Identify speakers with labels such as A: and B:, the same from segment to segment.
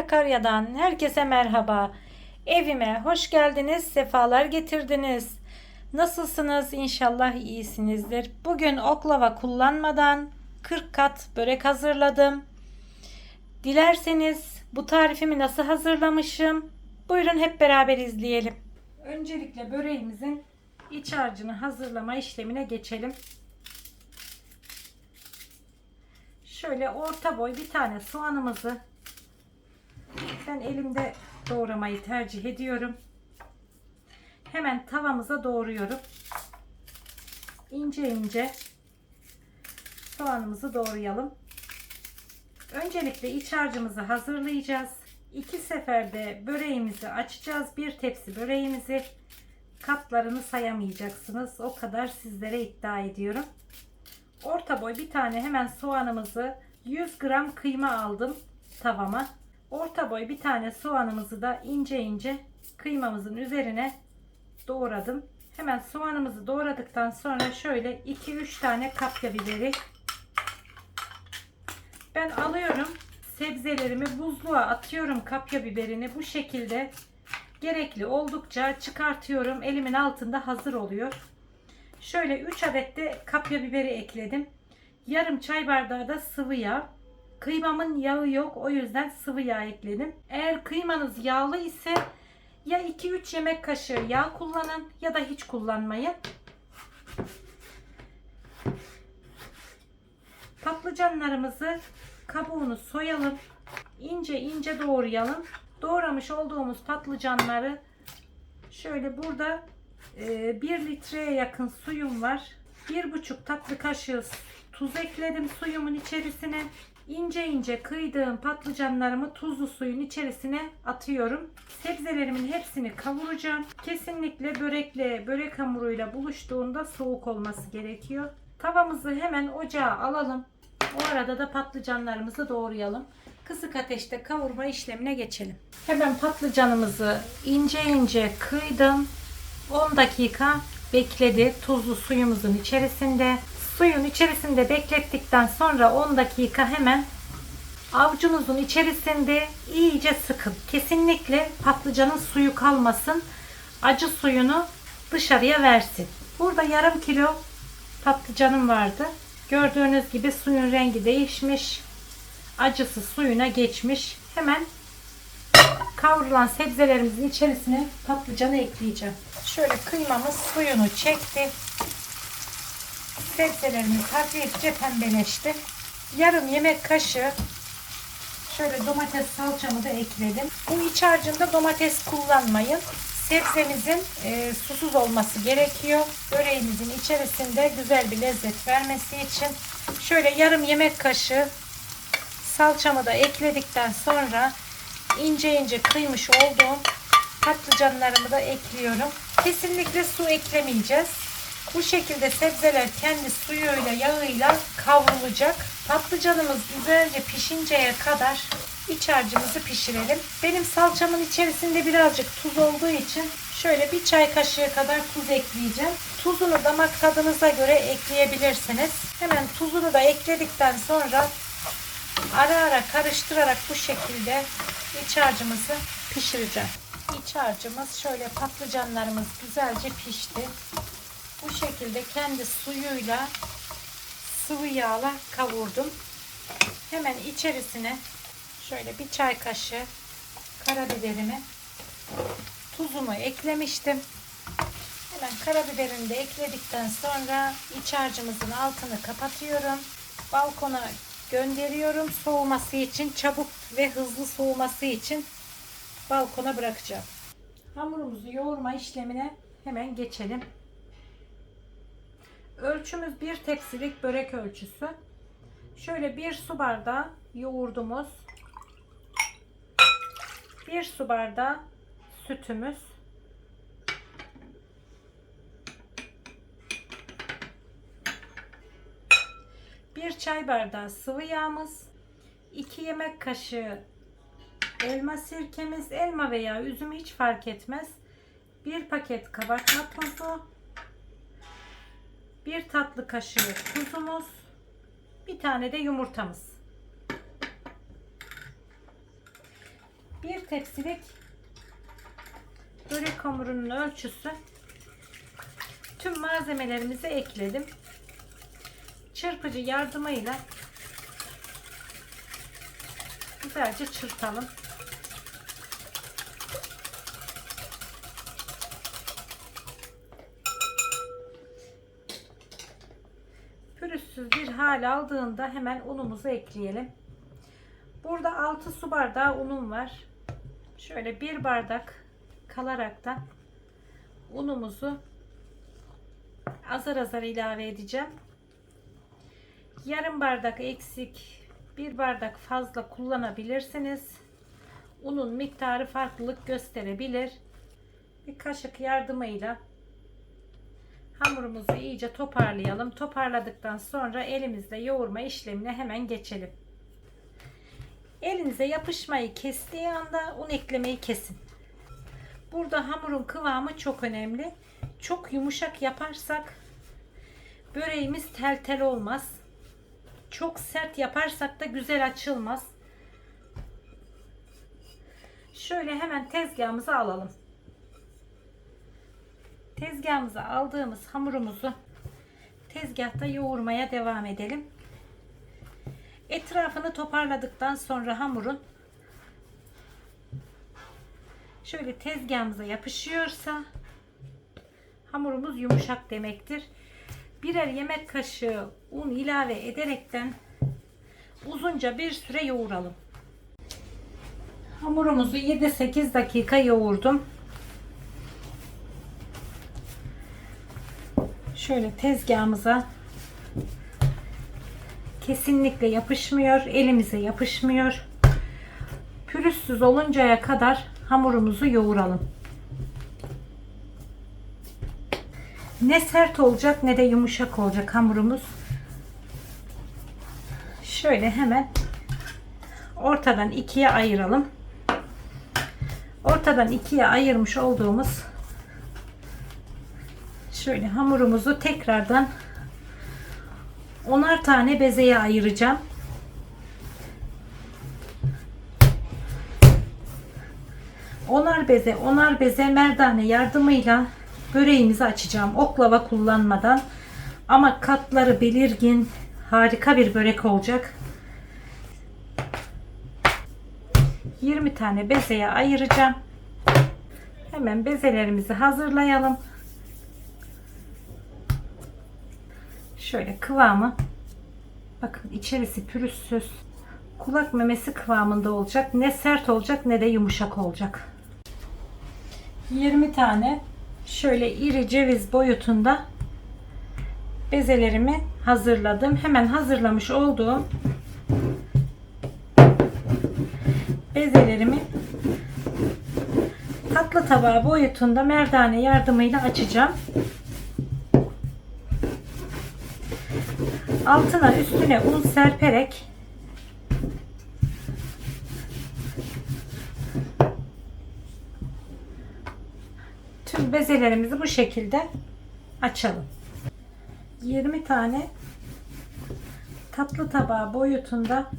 A: Sakarya'dan herkese merhaba. Evime hoş geldiniz, sefalar getirdiniz. Nasılsınız? İnşallah iyisinizdir. Bugün oklava kullanmadan 40 kat börek hazırladım. Dilerseniz bu tarifimi nasıl hazırlamışım? Buyurun hep beraber izleyelim. Öncelikle böreğimizin iç harcını hazırlama işlemine geçelim. Şöyle orta boy bir tane soğanımızı ben elimde doğramayı tercih ediyorum. Hemen tavamıza doğruyorum. İnce ince soğanımızı doğrayalım. Öncelikle iç harcımızı hazırlayacağız. İki seferde böreğimizi açacağız. Bir tepsi böreğimizi katlarını sayamayacaksınız. O kadar sizlere iddia ediyorum. Orta boy bir tane hemen soğanımızı 100 gram kıyma aldım tavama. Orta boy bir tane soğanımızı da ince ince kıymamızın üzerine doğradım. Hemen soğanımızı doğradıktan sonra şöyle 2-3 tane kapya biberi ben alıyorum. Sebzelerimi buzluğa atıyorum kapya biberini bu şekilde gerekli oldukça çıkartıyorum. Elimin altında hazır oluyor. Şöyle 3 adet de kapya biberi ekledim. Yarım çay bardağı da sıvı yağ. Kıymamın yağı yok o yüzden sıvı yağ ekledim. Eğer kıymanız yağlı ise ya 2-3 yemek kaşığı yağ kullanın ya da hiç kullanmayın. Patlıcanlarımızı kabuğunu soyalım. ince ince doğrayalım. Doğramış olduğumuz patlıcanları şöyle burada 1 litreye yakın suyum var. 1,5 tatlı kaşığı tuz ekledim suyumun içerisine. İnce ince kıydığım patlıcanlarımı tuzlu suyun içerisine atıyorum. Sebzelerimin hepsini kavuracağım. Kesinlikle börekle börek hamuruyla buluştuğunda soğuk olması gerekiyor. Tavamızı hemen ocağa alalım. O arada da patlıcanlarımızı doğrayalım. Kısık ateşte kavurma işlemine geçelim. Hemen patlıcanımızı ince ince kıydım. 10 dakika bekledi tuzlu suyumuzun içerisinde. Suyun içerisinde beklettikten sonra 10 dakika hemen avucunuzun içerisinde iyice sıkın. Kesinlikle patlıcanın suyu kalmasın. Acı suyunu dışarıya versin. Burada yarım kilo patlıcanım vardı. Gördüğünüz gibi suyun rengi değişmiş. Acısı suyuna geçmiş. Hemen kavrulan sebzelerimizin içerisine patlıcanı ekleyeceğim. Şöyle kıymamız suyunu çekti. Sebzelerimiz hafifçe pembeleşti. Yarım yemek kaşığı şöyle domates salçamı da ekledim. Bu iç harcında domates kullanmayın. Sebzemizin e, susuz olması gerekiyor. Böreğimizin içerisinde güzel bir lezzet vermesi için şöyle yarım yemek kaşığı salçamı da ekledikten sonra ince ince kıymış olduğum patlıcanlarımı da ekliyorum. Kesinlikle su eklemeyeceğiz. Bu şekilde sebzeler kendi suyuyla yağıyla kavrulacak. Patlıcanımız güzelce pişinceye kadar iç harcımızı pişirelim. Benim salçamın içerisinde birazcık tuz olduğu için şöyle bir çay kaşığı kadar tuz ekleyeceğim. Tuzunu damak tadınıza göre ekleyebilirsiniz. Hemen tuzunu da ekledikten sonra ara ara karıştırarak bu şekilde iç harcımızı pişireceğim. İç harcımız şöyle patlıcanlarımız güzelce pişti. Bu şekilde kendi suyuyla sıvı yağla kavurdum. Hemen içerisine şöyle bir çay kaşığı karabiberimi tuzumu eklemiştim. Hemen karabiberini de ekledikten sonra iç harcımızın altını kapatıyorum. Balkona gönderiyorum soğuması için çabuk ve hızlı soğuması için balkona bırakacağım. Hamurumuzu yoğurma işlemine hemen geçelim. Ölçümüz bir tepsilik börek ölçüsü. Şöyle bir su bardağı yoğurdumuz. Bir su bardağı sütümüz. Bir çay bardağı sıvı yağımız. 2 yemek kaşığı elma sirkemiz. Elma veya üzüm hiç fark etmez. Bir paket kabartma tozu. Bir tatlı kaşığı tuzumuz. Bir tane de yumurtamız. Bir tepsilik börek hamurunun ölçüsü tüm malzemelerimizi ekledim. Çırpıcı yardımıyla güzelce çırpalım. Pürüzsüz bir hal aldığında hemen unumuzu ekleyelim. Burada 6 su bardağı unum var. Şöyle bir bardak kalaraktan unumuzu azar azar ilave edeceğim. Yarım bardak eksik, bir bardak fazla kullanabilirsiniz. Unun miktarı farklılık gösterebilir. Bir kaşık yardımıyla hamurumuzu iyice toparlayalım. Toparladıktan sonra elimizle yoğurma işlemine hemen geçelim. Elinize yapışmayı kestiği anda un eklemeyi kesin. Burada hamurun kıvamı çok önemli. Çok yumuşak yaparsak böreğimiz tel tel olmaz. Çok sert yaparsak da güzel açılmaz. Şöyle hemen tezgahımıza alalım. Tezgahımıza aldığımız hamurumuzu tezgahta yoğurmaya devam edelim. Etrafını toparladıktan sonra hamurun şöyle tezgahımıza yapışıyorsa hamurumuz yumuşak demektir. Birer yemek kaşığı un ilave ederekten uzunca bir süre yoğuralım. Hamurumuzu 7-8 dakika yoğurdum. Şöyle tezgahımıza kesinlikle yapışmıyor. Elimize yapışmıyor. Pürüzsüz oluncaya kadar hamurumuzu yoğuralım. Ne sert olacak ne de yumuşak olacak hamurumuz. Şöyle hemen ortadan ikiye ayıralım. Ortadan ikiye ayırmış olduğumuz şöyle hamurumuzu tekrardan onar tane bezeye ayıracağım. Onar beze, onar beze merdane yardımıyla böreğimizi açacağım. Oklava kullanmadan. Ama katları belirgin, harika bir börek olacak. 20 tane bezeye ayıracağım. Hemen bezelerimizi hazırlayalım. Şöyle kıvamı bakın içerisi pürüzsüz kulak memesi kıvamında olacak. Ne sert olacak ne de yumuşak olacak. 20 tane şöyle iri ceviz boyutunda bezelerimi hazırladım. Hemen hazırlamış olduğum bezelerimi tatlı tabağı boyutunda merdane yardımıyla açacağım. Altına üstüne un serperek tüm bezelerimizi bu şekilde açalım. 20 tane tatlı tabağı boyutunda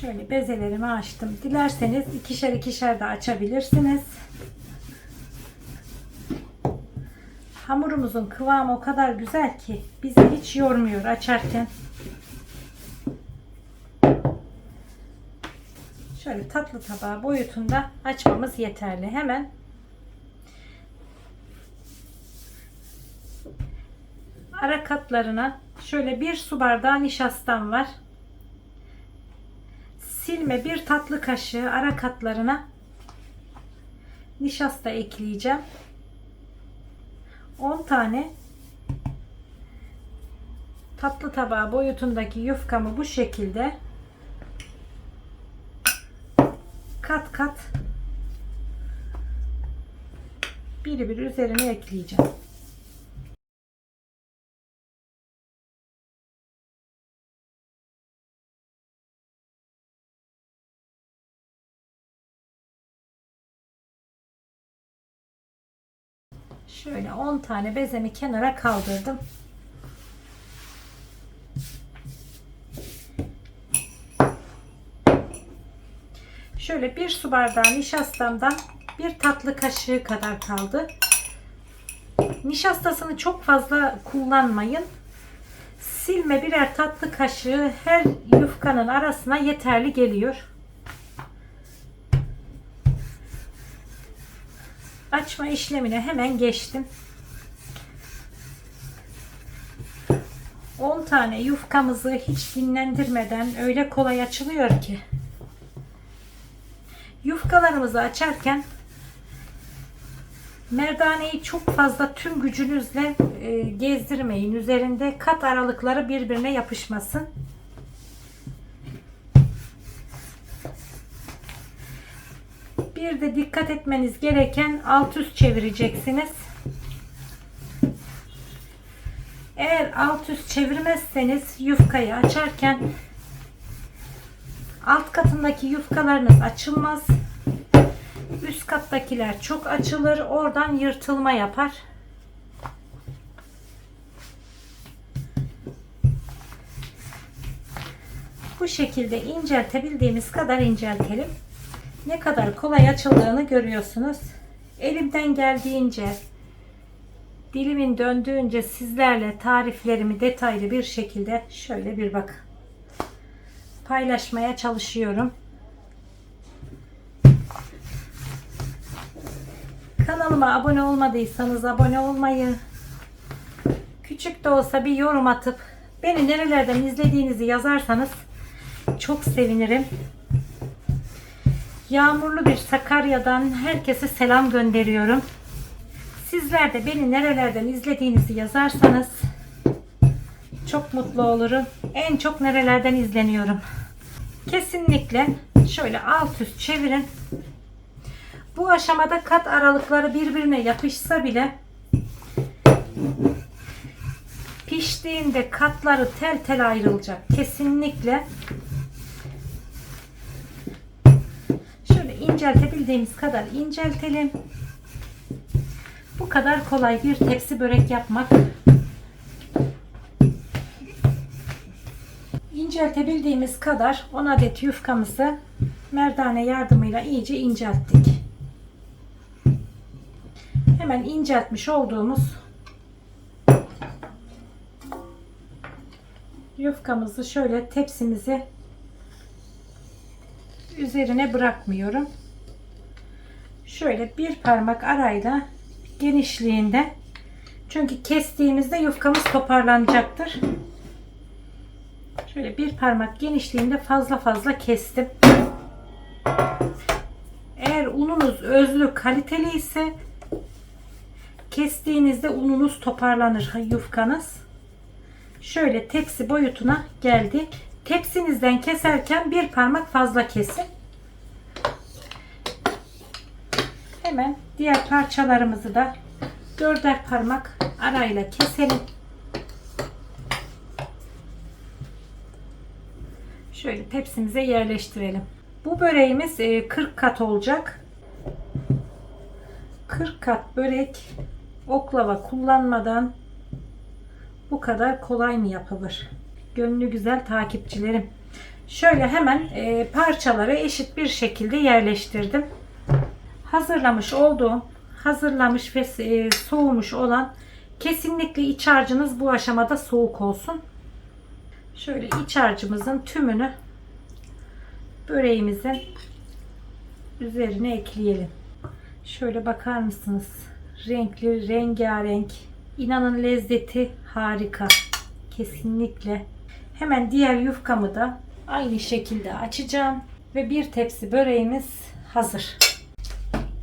A: şöyle bezelerimi açtım. Dilerseniz ikişer ikişer de açabilirsiniz. Hamurumuzun kıvamı o kadar güzel ki bizi hiç yormuyor açarken. Şöyle tatlı tabağı boyutunda açmamız yeterli. Hemen ara katlarına şöyle bir su bardağı nişastam var. Silme bir tatlı kaşığı ara katlarına nişasta ekleyeceğim. 10 tane tatlı tabağı boyutundaki yufkamı bu şekilde kat kat bir bir üzerine ekleyeceğim. Şöyle 10 tane bezemi kenara kaldırdım. Şöyle bir su bardağı nişastamdan bir tatlı kaşığı kadar kaldı. Nişastasını çok fazla kullanmayın. Silme birer tatlı kaşığı her yufkanın arasına yeterli geliyor. Açma işlemine hemen geçtim. 10 tane yufkamızı hiç dinlendirmeden öyle kolay açılıyor ki. Yufkalarımızı açarken merdaneyi çok fazla tüm gücünüzle e, gezdirmeyin. Üzerinde kat aralıkları birbirine yapışmasın. Bir de dikkat etmeniz gereken alt üst çevireceksiniz. Eğer alt üst çevirmezseniz yufkayı açarken alt katındaki yufkalarınız açılmaz. Üst kattakiler çok açılır. Oradan yırtılma yapar. Bu şekilde inceltebildiğimiz kadar inceltelim. Ne kadar kolay açıldığını görüyorsunuz. Elimden geldiğince dilimin döndüğünce sizlerle tariflerimi detaylı bir şekilde şöyle bir bak paylaşmaya çalışıyorum. Kanalıma abone olmadıysanız abone olmayı, küçük de olsa bir yorum atıp beni nerelerden izlediğinizi yazarsanız çok sevinirim. Yağmurlu bir Sakarya'dan herkese selam gönderiyorum. Sizler de beni nerelerden izlediğinizi yazarsanız çok mutlu olurum. En çok nerelerden izleniyorum. Kesinlikle şöyle alt üst çevirin. Bu aşamada kat aralıkları birbirine yapışsa bile piştiğinde katları tel tel ayrılacak. Kesinlikle inceltebildiğimiz kadar inceltelim. Bu kadar kolay bir tepsi börek yapmak. İnceltebildiğimiz kadar 10 adet yufkamızı merdane yardımıyla iyice incelttik. Hemen inceltmiş olduğumuz yufkamızı şöyle tepsimizi üzerine bırakmıyorum. Şöyle bir parmak arayla genişliğinde çünkü kestiğimizde yufkamız toparlanacaktır. Şöyle bir parmak genişliğinde fazla fazla kestim. Eğer ununuz özlü kaliteli ise kestiğinizde ununuz toparlanır yufkanız. Şöyle tepsi boyutuna geldi. Tepsinizden keserken bir parmak fazla kesin. Hemen diğer parçalarımızı da dörder parmak arayla keselim. Şöyle tepsimize yerleştirelim. Bu böreğimiz 40 kat olacak. 40 kat börek oklava kullanmadan bu kadar kolay mı yapılır? Gönlü güzel takipçilerim. Şöyle hemen e, parçaları eşit bir şekilde yerleştirdim. Hazırlamış olduğum, hazırlamış ve e, soğumuş olan kesinlikle iç harcınız bu aşamada soğuk olsun. Şöyle iç harcımızın tümünü böreğimizin üzerine ekleyelim. Şöyle bakar mısınız? Renkli, rengarenk. İnanın lezzeti harika. Kesinlikle. Hemen diğer yufkamı da aynı şekilde açacağım. Ve bir tepsi böreğimiz hazır.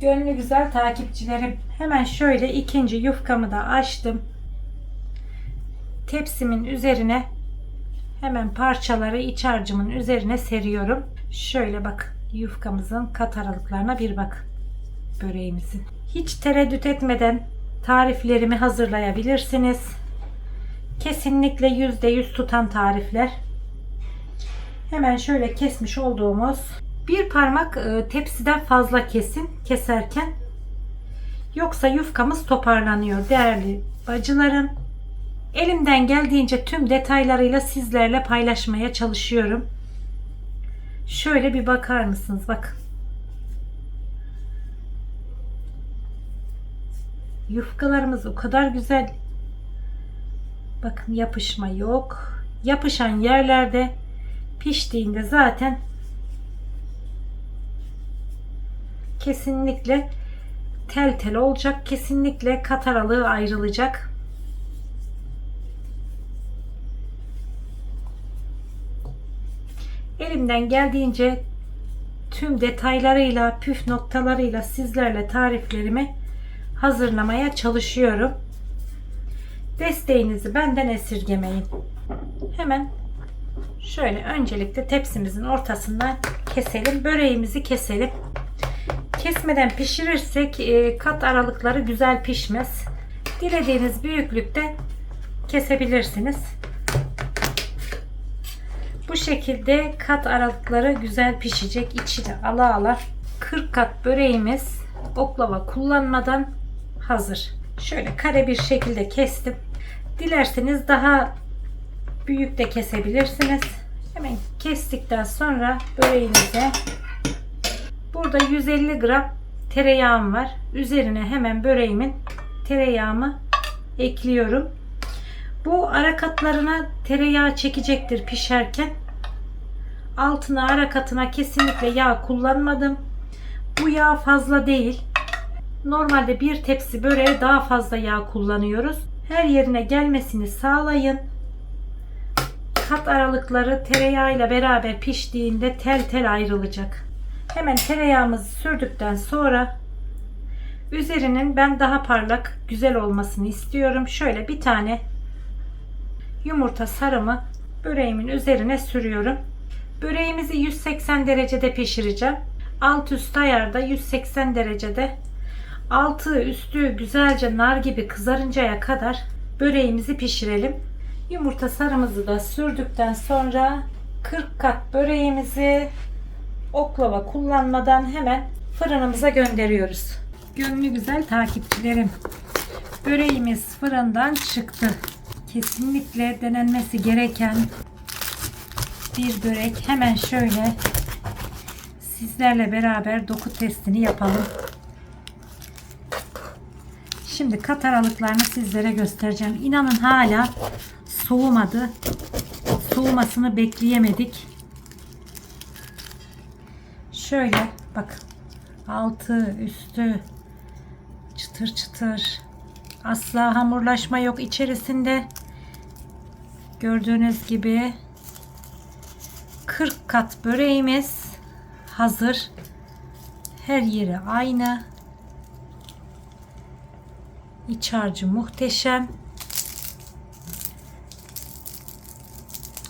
A: Gönlü güzel takipçilerim. Hemen şöyle ikinci yufkamı da açtım. Tepsimin üzerine hemen parçaları iç harcımın üzerine seriyorum. Şöyle bak yufkamızın kat aralıklarına bir bak böreğimizin. Hiç tereddüt etmeden tariflerimi hazırlayabilirsiniz. Kesinlikle %100 tutan tarifler. Hemen şöyle kesmiş olduğumuz bir parmak e, tepsiden fazla kesin keserken yoksa yufkamız toparlanıyor değerli bacılarım. Elimden geldiğince tüm detaylarıyla sizlerle paylaşmaya çalışıyorum. Şöyle bir bakar mısınız? Bakın. Yufkalarımız o kadar güzel Bakın yapışma yok. Yapışan yerlerde piştiğinde zaten kesinlikle tel tel olacak. Kesinlikle kat aralığı ayrılacak. Elimden geldiğince tüm detaylarıyla, püf noktalarıyla sizlerle tariflerimi hazırlamaya çalışıyorum. Desteğinizi benden esirgemeyin. Hemen şöyle öncelikle tepsimizin ortasından keselim. Böreğimizi keselim. Kesmeden pişirirsek e, kat aralıkları güzel pişmez. Dilediğiniz büyüklükte kesebilirsiniz. Bu şekilde kat aralıkları güzel pişecek. İçi de ala ala 40 kat böreğimiz oklava kullanmadan hazır. Şöyle kare bir şekilde kestim. Dilerseniz daha büyük de kesebilirsiniz. Hemen kestikten sonra böreğimize burada 150 gram tereyağım var. Üzerine hemen böreğimin tereyağımı ekliyorum. Bu ara katlarına tereyağı çekecektir pişerken. Altına ara katına kesinlikle yağ kullanmadım. Bu yağ fazla değil. Normalde bir tepsi böreğe daha fazla yağ kullanıyoruz. Her yerine gelmesini sağlayın. Kat aralıkları tereyağıyla beraber piştiğinde tel tel ayrılacak. Hemen tereyağımızı sürdükten sonra üzerinin ben daha parlak güzel olmasını istiyorum. Şöyle bir tane yumurta sarımı böreğimin üzerine sürüyorum. Böreğimizi 180 derecede pişireceğim. Alt üst ayarda 180 derecede altı üstü güzelce nar gibi kızarıncaya kadar böreğimizi pişirelim. Yumurta sarımızı da sürdükten sonra 40 kat böreğimizi oklava kullanmadan hemen fırınımıza gönderiyoruz. Gönlü güzel takipçilerim. Böreğimiz fırından çıktı. Kesinlikle denenmesi gereken bir börek. Hemen şöyle sizlerle beraber doku testini yapalım. Şimdi kat aralıklarını sizlere göstereceğim. İnanın hala soğumadı. Soğumasını bekleyemedik. Şöyle bak altı üstü çıtır çıtır asla hamurlaşma yok içerisinde gördüğünüz gibi 40 kat böreğimiz hazır her yeri aynı İç harcı muhteşem.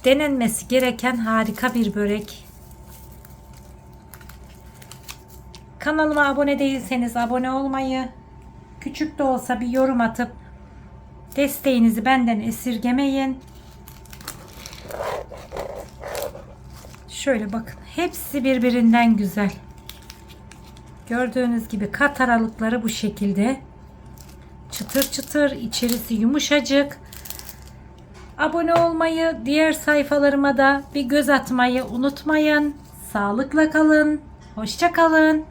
A: Denenmesi gereken harika bir börek. Kanalıma abone değilseniz abone olmayı, küçük de olsa bir yorum atıp desteğinizi benden esirgemeyin. Şöyle bakın. Hepsi birbirinden güzel. Gördüğünüz gibi kat aralıkları bu şekilde çıtır çıtır içerisi yumuşacık. Abone olmayı diğer sayfalarıma da bir göz atmayı unutmayın. Sağlıkla kalın hoşça kalın